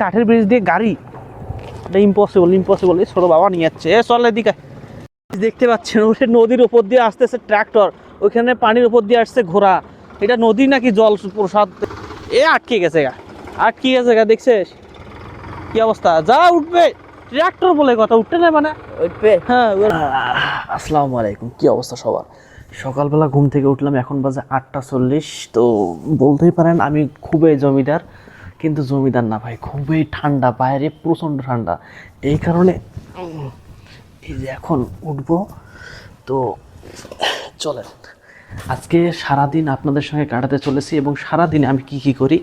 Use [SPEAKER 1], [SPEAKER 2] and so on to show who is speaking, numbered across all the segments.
[SPEAKER 1] কাঠের ব্রিজ দিয়ে গাড়ি। এটা ইম্পসিবল ইম্পসিবল এই ছোটো বাবা নিয়ে যাচ্ছে। এ চলে এদিকে। দেখতে পাচ্ছেন ওটা নদীর উপর দিয়ে আসতেছে ট্র্যাক্টর ওইখানে পানির উপর দিয়ে আসছে ঘোড়া। এটা নদী নাকি জল প্রসাদ? এ আটকে গেছে গা। আটকে গেছে গা দেখছিস? কি অবস্থা? যা উঠবে। ট্র্যাক্টর বলে কথা উঠতে না। মানে
[SPEAKER 2] উঠবে।
[SPEAKER 1] হ্যাঁ আসসালামু আলাইকুম। কি অবস্থা সবার? সকালবেলা ঘুম থেকে উঠলাম এখন বাজে আটটা চল্লিশ। তো বলতেই পারেন আমি খুবই জমিদার। কিন্তু জমিদার না ভাই, খুবই ঠান্ডা, বাইরে প্রচণ্ড ঠান্ডা। এই কারণে এই যে এখন উঠবো, তো চলেন। আজকে সারাদিন আপনাদের সঙ্গে কাটাতে চলেছি এবং সারাদিনে আমি কি কি করি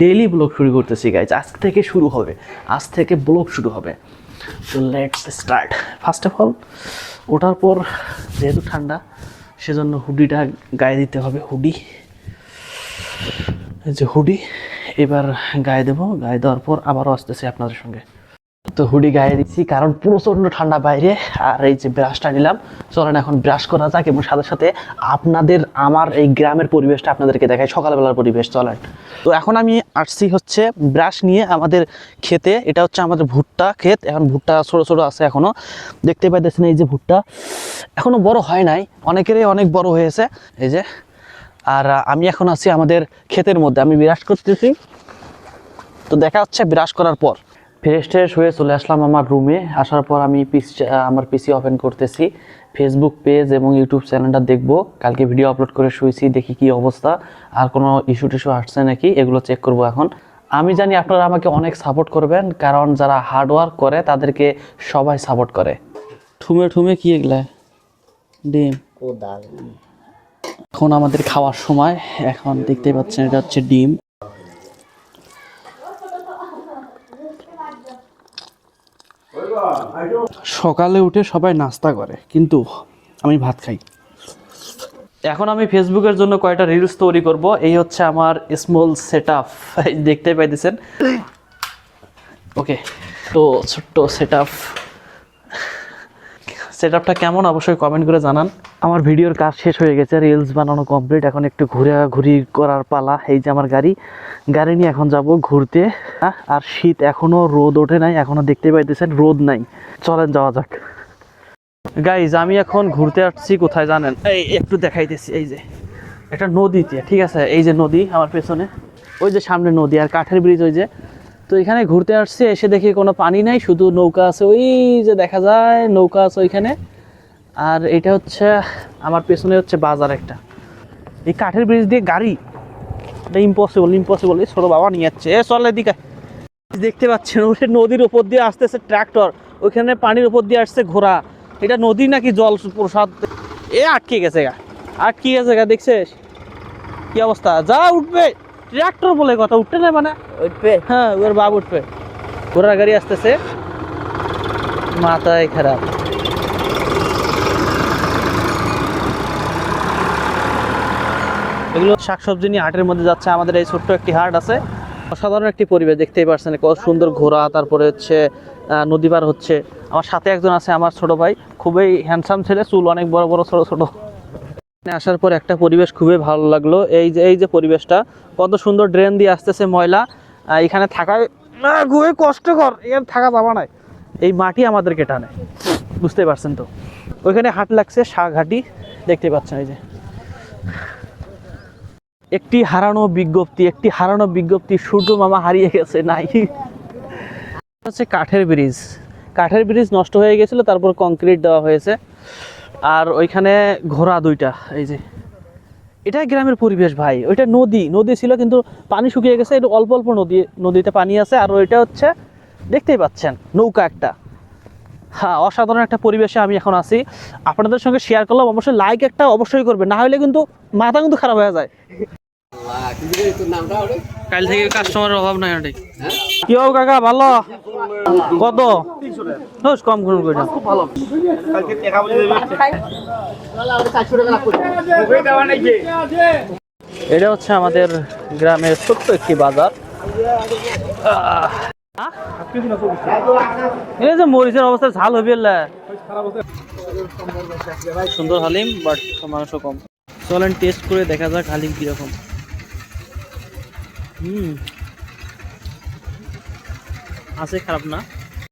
[SPEAKER 1] ডেইলি ব্লগ শুরু করতেছি গাইজ আজ থেকে শুরু হবে, আজ থেকে ব্লগ শুরু হবে। তো let's start first of all ওঠার পর যেহেতু ঠান্ডা, সেজন্য হুডিটা গায়ে দিতে হবে, হুডি। যে হুডি। এবার গায়ে দেবো। গায়ে দেওয়ার পর আবারও আসতেছি আপনাদের সঙ্গে। তো হুডি গায়ে দিচ্ছি, কারণ প্রচণ্ড ঠান্ডা বাইরে। আর এই যে ব্রাশটা নিলাম, চলেন এখন ব্রাশ করা যাক এবং সাথে সাথে আপনাদের, আমার এই গ্রামের পরিবেশটা আপনাদেরকে দেখাই, সকালবেলার পরিবেশ, চলেন। তো এখন আমি আসছি হচ্ছে ব্রাশ নিয়ে আমাদের খেতে। এটা হচ্ছে আমাদের ভুট্টা ক্ষেত, এখন ভুট্টা ছোটো ছোটো আছে এখনও দেখতে পাইতেছেন এই যে ভুট্টা এখনও বড় হয় নাই, অনেকেরই অনেক বড় হয়েছে। এই যে আর আমি এখন আছি আমাদের ক্ষেতের মধ্যে। আমি বিরাজ করতেছি। তো দেখা হচ্ছে বিরাজ করার পর। ফ্রেশ ট্রেশ হয়ে চলে আসলাম আমার রুমে আসার পর আমি পিসি আমার পিসি ওপেন করতেছি। ফেসবুক পেজ এবং ইউটিউব চ্যানেলটা দেখব। কালকে ভিডিও আপলোড করে শুয়েছি, দেখি কি অবস্থা। আর কোনো ইস্যু টিস্যু আসছে নাকি, এগুলো চেক করব এখন। আমি জানি আপনারা আমাকে অনেক সাপোর্ট করবেন, কারণ যারা হার্ডওয়ার্ক করে, তাদেরকে সবাই সাপোর্ট করে। ঠুমে ঠুমে কি এগুলা? ডিম।
[SPEAKER 2] কোদাল।
[SPEAKER 1] এখন আমাদের খাওয়ার সময়। এখন দেখতেই পাচ্ছেন, এটা হচ্ছে ডিম। সকালে উঠে সবাই নাস্তা করে, কিন্তু আমি ভাত খাই। এখন আমি ফেসবুকের জন্য কয়েকটা রিলস তৈরি করব। এই হচ্ছে আমার স্মল সেট আপ দেখতে পাইতেছেন? ওকে তো ছোট্ট সেট আপ সেট আপটা কেমন, অবশ্যই কমেন্ট করে জানান। আমার ভিডিওর কাজ শেষ হয়ে গেছে রিলস বানানো কমপ্লিট এখন একটু ঘুরে ঘুরি করার পালা, এই যে আমার গাড়ি। গাড়ি নিয়ে এখন যাব ঘুরতে। আর শীত এখনও রোদ ওঠে নাই, এখনও দেখতে পাইতেছেন রোদ নাই। চলেন যাওয়া যাক। গাইজ আমি এখন ঘুরতে আসছি, কোথায় জানেন? এই, একটু দেখাইতেছি, এই যে। একটা নদীতে, ঠিক আছে? এই যে নদী, আমার পেছনে। ওই যে সামনে নদী, আর কাঠের ব্রিজ ওই যে। তো এখানে ঘুরতে আসছে, এসে দেখি কোনো পানি নাই, শুধু নৌকা আছে। ওই যে দেখা যায়, নৌকা আছে ওইখানে। আর এটা হচ্ছে, আমার পেছনে হচ্ছে বাজার একটা। এই কাঠের ব্রিজ দিয়ে গাড়ি। এটা ইম্পসিবল ইম্পসিবল এই ছোটো বাবা নিয়ে যাচ্ছে। এ, চল এদিকে। দেখতে পাচ্ছেন ওটা নদীর উপর দিয়ে আসতেছে ট্র্যাক্টর ওইখানে পানির উপর দিয়ে আসছে ঘোড়া। এটা নদী নাকি জল প্রসাদ? এ, আটকে গেছে গা। আটকে গেছে গা, দেখছিস? কি অবস্থা? যা, উঠবে। ট্র্যাক্টর বলে কথা উঠতে না মানে।
[SPEAKER 2] উঠবে।
[SPEAKER 1] হ্যাঁ ওর বাপ উঠবে। ঘোড়ার গাড়ি আসতেছে। মাথায় খারাপ। এগুলো শাকসবজি নিয়ে হাটের মধ্যে যাচ্ছে। আমাদের এই ছোট্ট একটি হাট আছে। অসাধারণ একটি পরিবেশ দেখতেই পারছেন কত সুন্দর ঘোড়া তারপরে হচ্ছে নদী পার হচ্ছে। আমার সাথে একজন আছে আমার ছোট ভাই। খুবই হ্যান্ডসাম ছেলে চুল অনেক বড় বড় ছোট ছোট। আসার পর একটা পরিবেশ খুবই ভালো লাগল। এই যে এই যে পরিবেশটা, কত সুন্দর ড্রেন দিয়ে আসতেছে ময়লা। এখানে থাকায় না খুবই কষ্টকর, এখানে থাকা যাবা নাই। এই মাটি আমাদেরকে টানে বুঝতে পারছেন তো? ওইখানে হাট লাগছে হাটি, দেখতে পাচ্ছেন এই যে। একটি হারানো বিজ্ঞপ্তি, একটি হারানো বিজ্ঞপ্তি সূর্য মামা হারিয়ে গেছে, নাই। হচ্ছে কাঠের ব্রিজ কাঠের ব্রিজ নষ্ট হয়ে গেছিল, তারপর কংক্রিট দেওয়া হয়েছে। আর ওইখানে ঘোড়া দুইটা এই যে। এটাই গ্রামের পরিবেশ ভাই ওইটা নদী নদী ছিল কিন্তু পানি শুকিয়ে গেছে একটু অল্প অল্প নদী নদীতে পানি আছে আর ওইটা হচ্ছে দেখতেই পাচ্ছেন নৌকা একটা। হ্যাঁ অসাধারণ একটা পরিবেশে আমি এখন আছি। আপনাদের সঙ্গে শেয়ার করলাম অবশ্যই লাইক একটা অবশ্যই করবে না হলে কিন্তু মাথা কিন্তু খারাপ হয়ে যায়। কাল থেকে কাস্টমারের অভাব নাই কি হোক কাকা ভালো? কত? দোষ কম করুন এটা হচ্ছে আমাদের গ্রামের ছোট্ট একটি বাজার? এই যে মরিচের অবস্থা, ঝাল হবে সুন্দর হালিম বাট মাংস কম। চলেন টেস্ট করে দেখা যাক হালিম কীরকম। হুম। আছে খারাপ না।